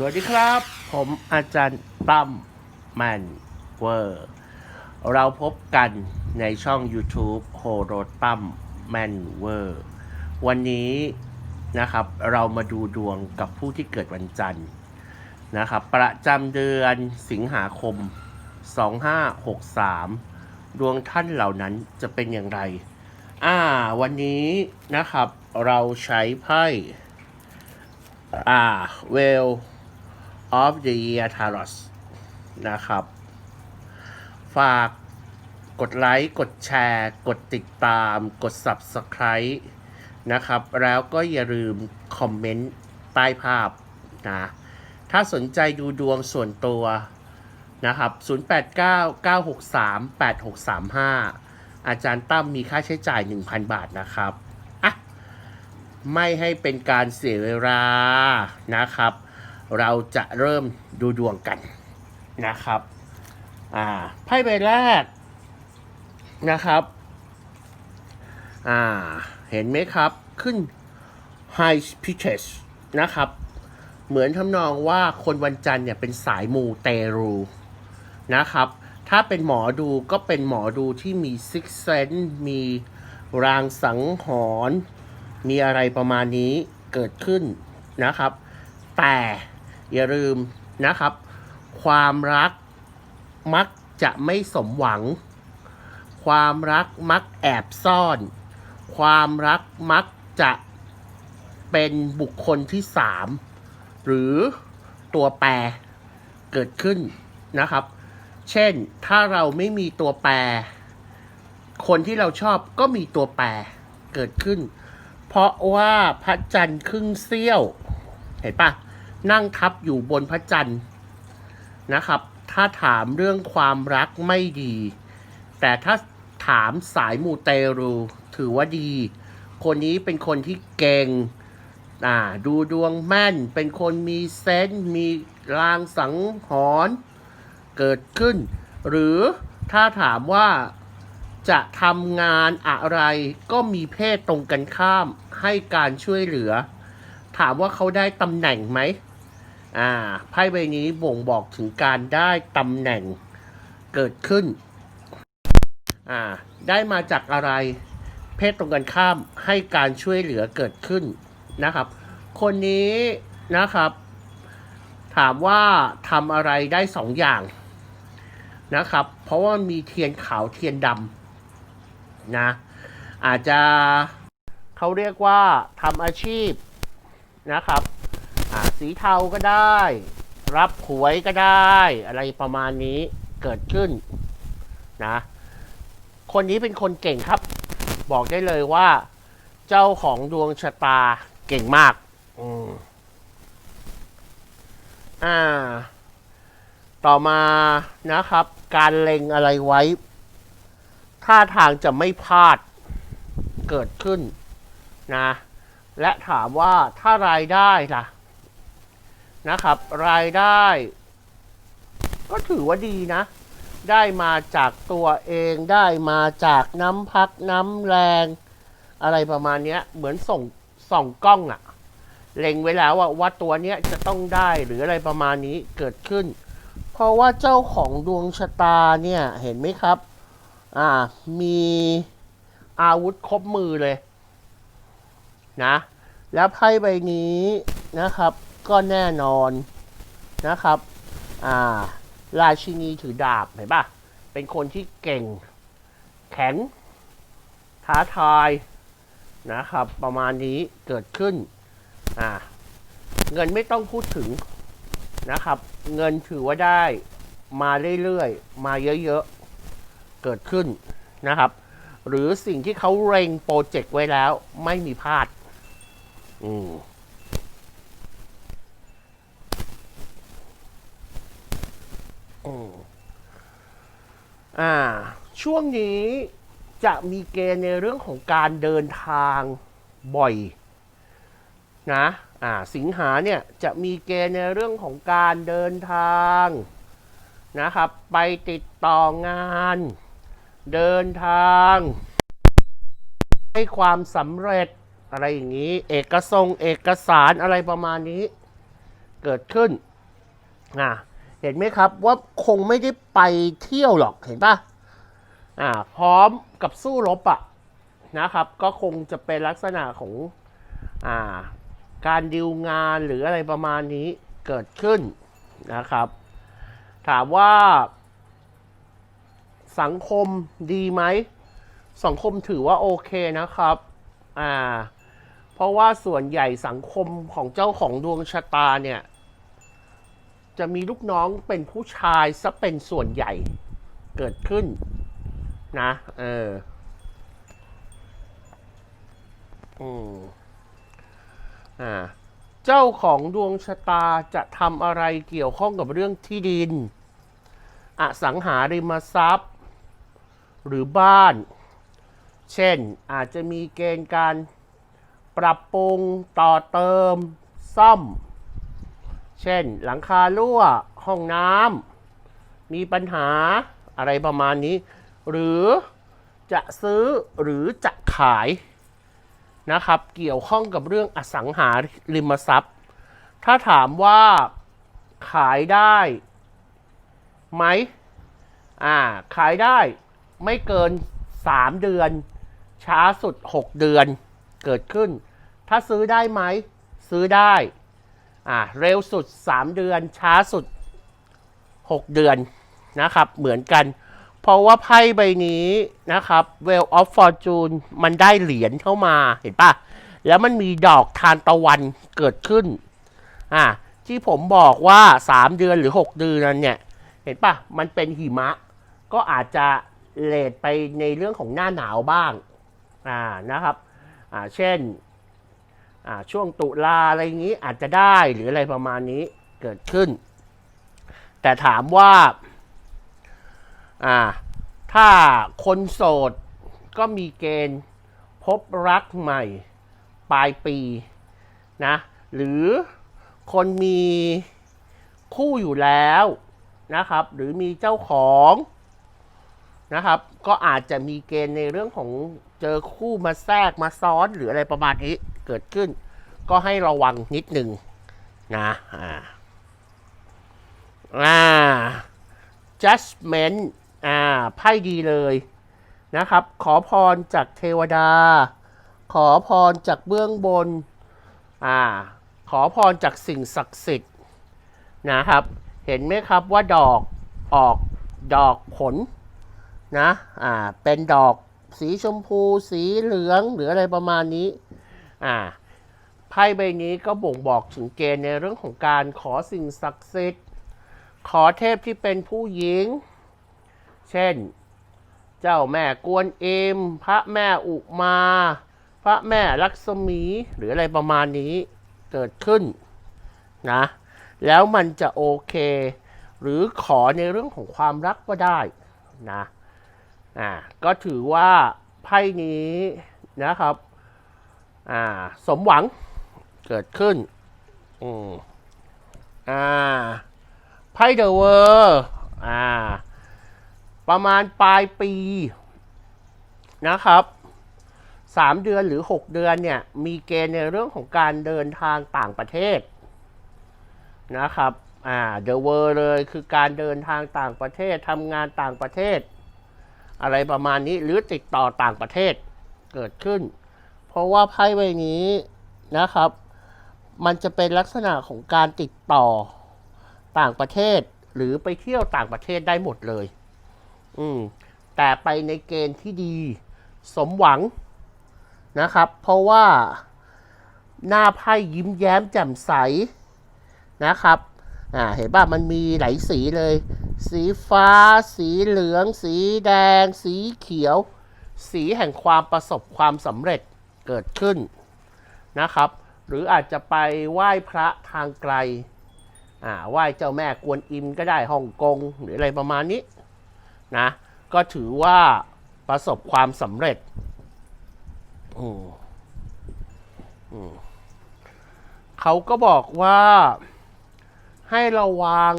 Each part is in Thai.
สวัสดีครับ ผมอาจารย์ตั้มแมนเวอร์ เราพบกันในช่อง YouTube โฮโรตั้มแมนเวอร์ วันนี้นะครับเรามาดูดวงกับผู้ที่เกิดวันจันทร์นะครับ ประจำเดือนสิงหาคม 2563 ดวงท่านเหล่านั้นจะเป็นอย่างไร อ่า วันนี้นะครับเราใช้ไพ่อ่า Well of the Year Tarot นะครับ ฝากกดไลค์ กดแชร์ กดติดตาม กด Subscribe นะครับ แล้วก็อย่าลืมคอมเมนต์ใต้ภาพนะ ถ้าสนใจดูดวงส่วนตัวนะครับ 0899638635 อาจารย์ตั้มมีค่าใช้จ่าย 1,000 บาทนะครับ อะ ไม่ให้เป็นการเสียเวลานะครับ เราจะเริ่มดูดวงกันนะครับอ่าไพ่ใบแรกนะครับอ่าเห็นไหมครับขึ้น High Pitches นะครับ เหมือนทำนองว่าคนวันจันทร์เนี่ยเป็นสายมูเตรูนะครับ ถ้าเป็นหมอดูก็เป็นหมอดูที่มีซิกเซนมีรางสังหรณ์มีอะไรประมาณนี้เกิดขึ้นนะครับ แต่ อย่าลืมนะครับ ความรักมักจะไม่สมหวัง ความรักมักแอบซ่อน ความรักมักจะเป็นบุคคลที่สามหรือตัวแปรเกิดขึ้นนะครับ เช่นถ้าเราไม่มีตัวแปร คนที่เราชอบก็มีตัวแปรเกิดขึ้น เพราะว่าพระจันทร์ครึ่งเสี้ยว เห็นปะ นั่งทับอยู่บนพระจันทร์นะครับ ถ้าถามเรื่องความรักไม่ดี แต่ถ้าถามสายมูเตรูถือว่าดี คนนี้เป็นคนที่เก่งอ่าดูดวงแม่น เป็นคนมีเซนส์มีลางสังหรณ์เกิดขึ้น หรือถ้าถามว่าจะทำงานอะไรก็มีเพศตรงกันข้ามให้การช่วยเหลือ ถามว่าเขาได้ตำแหน่งไหม อ่าไพ่ใบนี้บ่งบอกถึงการได้ตำแหน่งเกิดขึ้น อ่า ได้มาจากอะไร เพศตรงกันข้ามให้การช่วยเหลือเกิดขึ้นนะครับ คนนี้นะครับ ถามว่าทำอะไรได้สองอย่างนะครับ เพราะว่ามีเทียนขาวเทียนดำนะ อาจจะเขาเรียกว่าทำอาชีพนะครับ อ่าสีเทาก็ได้ รับหวยก็ได้ อะไรประมาณนี้เกิดขึ้นนะ คนนี้เป็นคนเก่งครับ บอกได้เลยว่า เจ้าของดวงชะตาเก่งมาก อืมอ่า ต่อมานะครับ การเล็งอะไรไว้ ท่าทางจะไม่พลาดเกิดขึ้นนะ และถามว่าถ้ารายได้ล่ะ นะครับ รายได้ ก็ถือว่าดีนะ ได้มาจากตัวเองได้มาจากน้ำพักน้ำแรง อะไรประมาณนี้เหมือนส่งส่องกล้องอะเล็งไว้แล้วว่าว่าตัวเนี้ยจะต้องได้หรืออะไรประมาณนี้เกิดขึ้น เพราะว่าเจ้าของดวงชะตาเนี่ยเห็นไหมครับ อ่ามีอาวุธครบมือเลยนะ แล้วไพ่ใบนี้นะครับ ก็แน่นอนนะครับ อ่า ราชินีถือดาบเห็นปะเป็นคนที่เก่ง แข็ง ท้าทายนะครับ ประมาณนี้เกิดขึ้น อ่า เงินไม่ต้องพูดถึงนะครับ เงินถือว่าได้มาเรื่อยๆ มาเยอะๆ เกิดขึ้นนะครับ หรือสิ่งที่เขาเร็งโปรเจกต์ไว้แล้วไม่มีพลาด อืม อ่า ช่วงนี้จะมีเกณฑ์ในเรื่องของการเดินทางบ่อยนะอ่าสิงหาเนี่ยจะมีเกณฑ์ในเรื่องของการเดินทางนะครับ ไปติดต่องาน เดินทาง ให้ความสำเร็จอะไรอย่างนี้ เอกสงเอกสารอะไรประมาณนี้ เกิดขึ้นอ่า เห็นไหมครับว่าคงไม่ได้ไปเที่ยวหรอกเห็นปะอ่าพร้อมกับสู้รบอะนะครับ ก็คงจะเป็นลักษณะของอ่าการดิวงานหรืออะไรประมาณนี้เกิดขึ้นนะครับ ถามว่า สังคมดีไหม สังคมถือว่าโอเคนะครับอ่าเพราะว่าส่วนใหญ่สังคมของเจ้าของดวงชะตาเนี่ย จะมีลูกน้องเป็นผู้ชายซะเป็นส่วนใหญ่เกิดขึ้น นะ เอออืมอ่าเจ้าของดวงชะตาจะทำอะไรเกี่ยวข้องกับเรื่องที่ดิน อสังหาริมทรัพย์ หรือบ้าน เช่นอาจจะมีเกณฑ์การปรับปรุงต่อเติม ซ่อม เช่นหลังคารั่วห้องน้ำมีปัญหาอะไรประมาณนี้ หรือจะซื้อหรือจะขายนะครับ เกี่ยวข้องกับเรื่องอสังหาริมทรัพย์ ถ้าถามว่าขายได้ไหมอ่าขายได้ไม่เกิน 3 เดือน ช้าสุด 6 เดือนเกิดขึ้น ถ้าซื้อได้ไหม ซื้อได้ อ่าเร็วสุด 3 เดือน ช้าสุด 6 เดือนนะครับ เหมือนกัน เพราะว่าไพ่ใบนี้นะครับ Well of Fortune มันได้เหรียญเข้ามาเห็นปะแล้วมันมีดอกทานตะวันเกิดขึ้นอ่าที่ผมบอกว่า 3 เดือนหรือ 6 เดือนนั้นเนี่ย เห็นปะมันเป็นหิมะ ก็อาจจะเลทไปในเรื่องของหน้าหนาวบ้างอ่านะครับอ่าเช่น ช่วงตุลาอะไรอย่างนี้อาจจะได้หรืออะไรประมาณนี้เกิดขึ้น แต่ถามว่าอ่าถ้าคนโสดก็มีเกณฑ์พบรักใหม่ปลายปีนะหรือคนมีคู่อยู่แล้วนะครับ หรือมีเจ้าของนะครับ ก็อาจจะมีเกณฑ์ในเรื่องของเจอคู่มาแทรกมาซ้อนหรืออะไรประมาณนี้ เกิดขึ้น ก็ให้ระวังนิดหนึ่งนะอ่าอ่า judgment อ่าไพ่ดีเลยนะครับ ขอพรจากเทวดา ขอพรจากเบื้องบนอ่าขอพรจากสิ่งศักดิ์สิทธิ์นะครับ เห็นไหมครับว่าดอกออกดอกผลนะอ่าเป็นดอกสีชมพูสีเหลืองหรืออะไรประมาณนี้ อ่าไพ่ใบนี้ก็บ่งบอกถึงเกณฑ์ในเรื่องของการขอสิ่งศักดิ์สิทธิ์ ขอเทพที่เป็นผู้หญิง เช่น เจ้าแม่กวนเอมพระแม่อุมา พระแม่ลักษมีหรืออะไรประมาณนี้เกิดขึ้นนะ แล้วมันจะโอเค หรือขอในเรื่องของความรักก็ได้นะอ่าก็ถือว่าไพ่นี้นะครับ อ่า สมหวังเกิดขึ้น อืมอ่าไพ่เดอะเวอร์อ่า ประมาณปลายปีนะครับสามเดือนหรือหกเดือนเนี่ย มีเกณฑ์ในเรื่องของการเดินทางต่างประเทศนะครับ อ่า เดอะเวอร์เลยคือการเดินทางต่างประเทศทำงานต่างประเทศ อะไรประมาณนี้หรือติดต่อต่างประเทศเกิดขึ้น ราะว่าไพ่ใบนี้นะครับ มันจะเป็นลักษณะของการติดต่อต่างประเทศ หรือไปเที่ยวต่างประเทศได้หมดเลย อืมแต่ไปในเกณฑ์ที่ดีสมหวังนะครับ เพราะว่าหน้าไพ่ยิ้มแย้มแจ่มใสนะครับอ่าเห็นป่ะมันมีหลายสีเลย สีฟ้า สีเหลือง สีแดง สีเขียว สีแห่งความประสบความสำเร็จ เกิดขึ้นนะครับ หรืออาจจะไปไหว้พระทางไกลอ่าไหว้เจ้าแม่กวนอิมก็ได้ฮ่องกงหรืออะไรประมาณนี้นะก็ถือว่าประสบความสำเร็จอืมอืมเขาก็บอกว่าให้ระวัง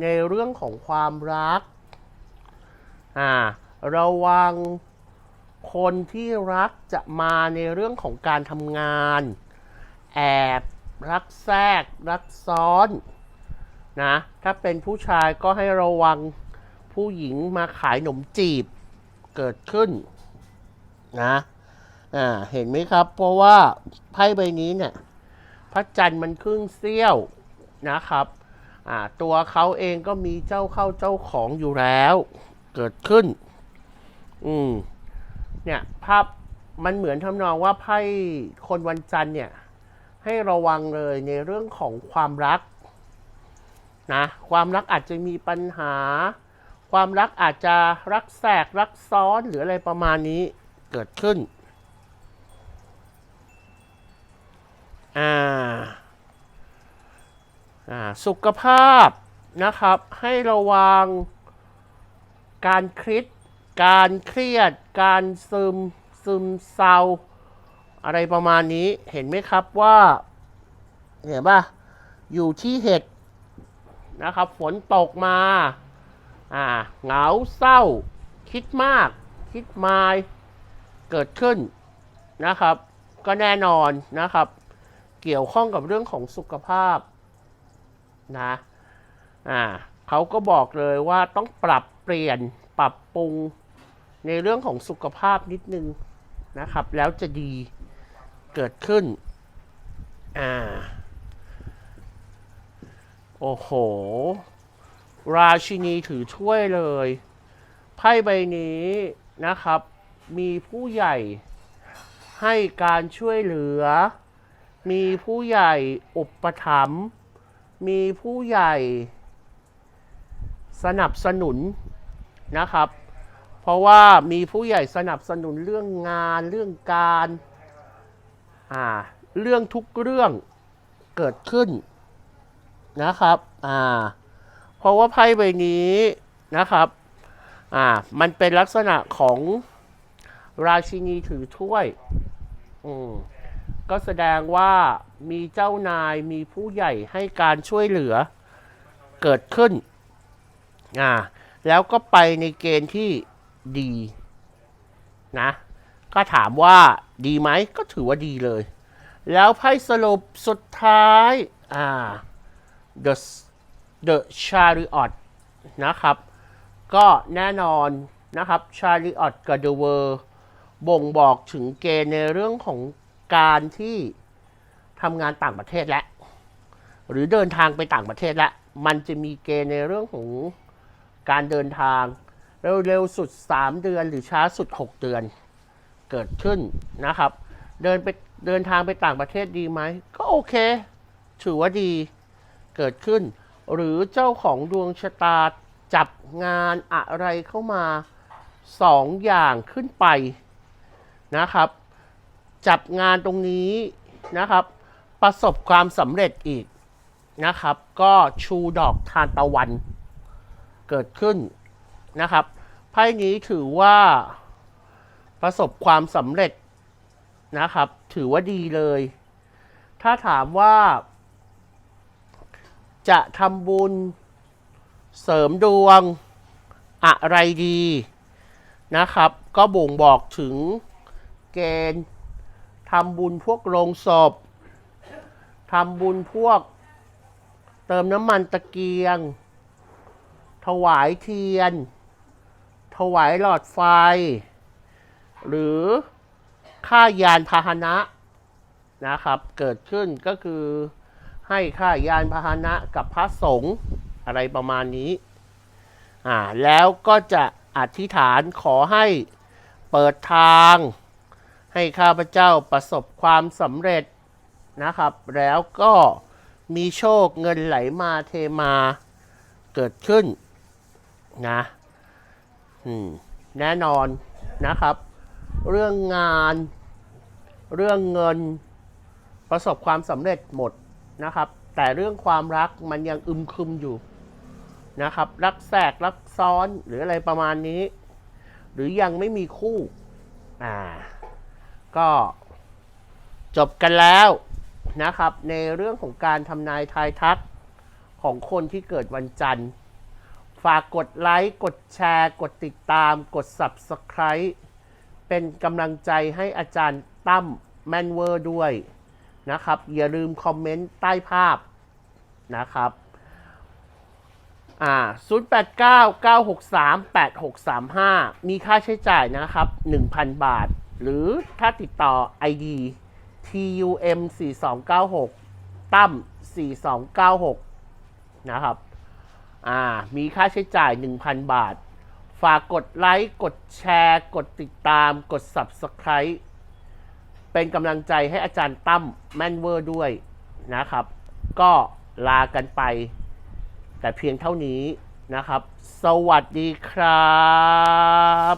ในเรื่องของความรัก อ่า ระวัง คนที่รักจะมาในเรื่องของการทำงาน แอบรักแทรก รักซ้อนนะถ้าเป็นผู้ชายก็ให้ระวังผู้หญิงมาขายหนมจีบเกิดขึ้นนะอ่าเห็นไหมครับ เพราะว่าไพ่ใบนี้เนี่ยพระจันทร์มันครึ่งเสี้ยวนะครับอ่าตัวเขาเองก็มีเจ้าเข้าเจ้าของอยู่แล้ว เกิดขึ้น อืม เนี่ยภาพมันเหมือนทำนองว่าไพ่คนวันจันทร์เนี่ยให้ระวังเลยในเรื่องของความรักนะความรักอาจจะมีปัญหา ความรักอาจจะรักแสกรักซ้อนหรืออะไรประมาณนี้เกิดขึ้นอ่าอ่าสุขภาพนะครับให้ระวังการคิดการเครียด การซึมซึมเศร้าอะไรประมาณนี้เห็นไหมครับว่าเห็นป่ะอยู่ที่เห็ดนะครับฝนตกมาอ่าเหงาเศร้า คิดมาก คิดมายเกิดขึ้นนะครับ ก็แน่นอนนะครับ เกี่ยวข้องกับเรื่องของสุขภาพนะอ่าเขาก็บอกเลยว่าต้องปรับเปลี่ยนปรับปรุง ในเรื่องของสุขภาพนิดนึงนะครับ แล้วจะดีเกิดขึ้น อ่า โอ้โห ราชินีถือถ้วยเลย ไพ่ใบนี้นะครับ มีผู้ใหญ่ให้การช่วยเหลือ มีผู้ใหญ่อุปถัมภ์มีผู้ใหญ่สนับสนุนนะครับ เพราะว่ามีผู้ใหญ่สนับสนุนเรื่องงานเรื่องการอ่าเรื่องทุกเรื่องเกิดขึ้นนะครับอ่าเพราะว่าไพ่ใบนี้นะครับอ่ามันเป็นลักษณะของราชินีถือถ้วยอืมก็แสดงว่ามีเจ้านายมีผู้ใหญ่ให้การช่วยเหลือเกิดขึ้นอ่าแล้วก็ไปในเกณฑ์ที่ ดี นะ ก็ถามว่าดีไหมก็ถือว่าดีเลย แล้วไพ่สรุปสุดท้าย อ่า the the chariot นะครับ ก็แน่นอนนะครับ chariot กับ the world บ่งบอกถึงเกณฑ์ในเรื่องของการที่ทำงานต่างประเทศและ หรือเดินทางไปต่างประเทศและ มันจะมีเกณฑ์ในเรื่องของการเดินทาง เร็วๆสุด 3 เดือนหรือช้าสุด 6 เดือน เกิดขึ้นนะครับ เดินไปเดินทางไปต่างประเทศดีไหม ก็โอเค ถือว่าดีเกิดขึ้น หรือเจ้าของดวงชะตาจับงานอะไรเข้ามาสองอย่างขึ้นไปนะครับ จับงานตรงนี้นะครับ ประสบความสำเร็จอีกนะครับ ก็ชูดอกทานตะวันเกิดขึ้นนะครับ ไพ่นี้ถือว่าประสบความสำเร็จนะครับ ถือว่าดีเลย ถ้าถามว่า จะทำบุญเสริมดวงอะไรดีนะครับ ก็บ่งบอกถึงเกณฑ์ทำบุญพวกโรงศพทำบุญพวก เติมน้ำมันตะเกียง ถวายเทียน ถวายหลอดไฟ หรือค่ายานพาหนะนะครับ เกิดขึ้นก็คือให้ค่ายานพาหนะกับพระสงฆ์อะไรประมาณนี้อ่าแล้วก็จะอธิษฐานขอให้เปิดทาง ให้ข้าพเจ้าประสบความสำเร็จนะครับ แล้วก็มีโชคเงินไหลมาเทมาเกิดขึ้นนะ แน่นอนนะครับ เรื่องงาน เรื่องเงินประสบความสำเร็จหมดนะครับ แต่เรื่องความรักมันยังอึมครึมอยู่นะครับ รักแทรกรักซ้อนหรืออะไรประมาณนี้ หรือยังไม่มีคู่อ่าก็จบกันแล้วนะครับ ในเรื่องของการทำนายทายทักของคนที่เกิดวันจันทร์ ฝากกดไลค์ กดแชร์ กดติดตาม กด Subscribe เป็นกำลังใจให้อาจารย์ตั้มแมนเวอร์ด้วยนะครับ อย่าลืมคอมเมนต์ใต้ภาพนะครับ อ่า 0899638635 มีค่าใช้จ่ายนะครับ 1,000 บาท หรือถ้าติดต่อ ID TUM 4296 ตั้ม4296 นะครับ อ่า มีค่าใช้จ่าย 1,000 บาท ฝากกดไลค์ กดแชร์ กดติดตาม กด Subscribe เป็นกำลังใจให้อาจารย์ตั้มแม่นเวอร์ด้วยนะครับ ก็ลากันไป แต่เพียงเท่านี้นะครับ สวัสดีครับ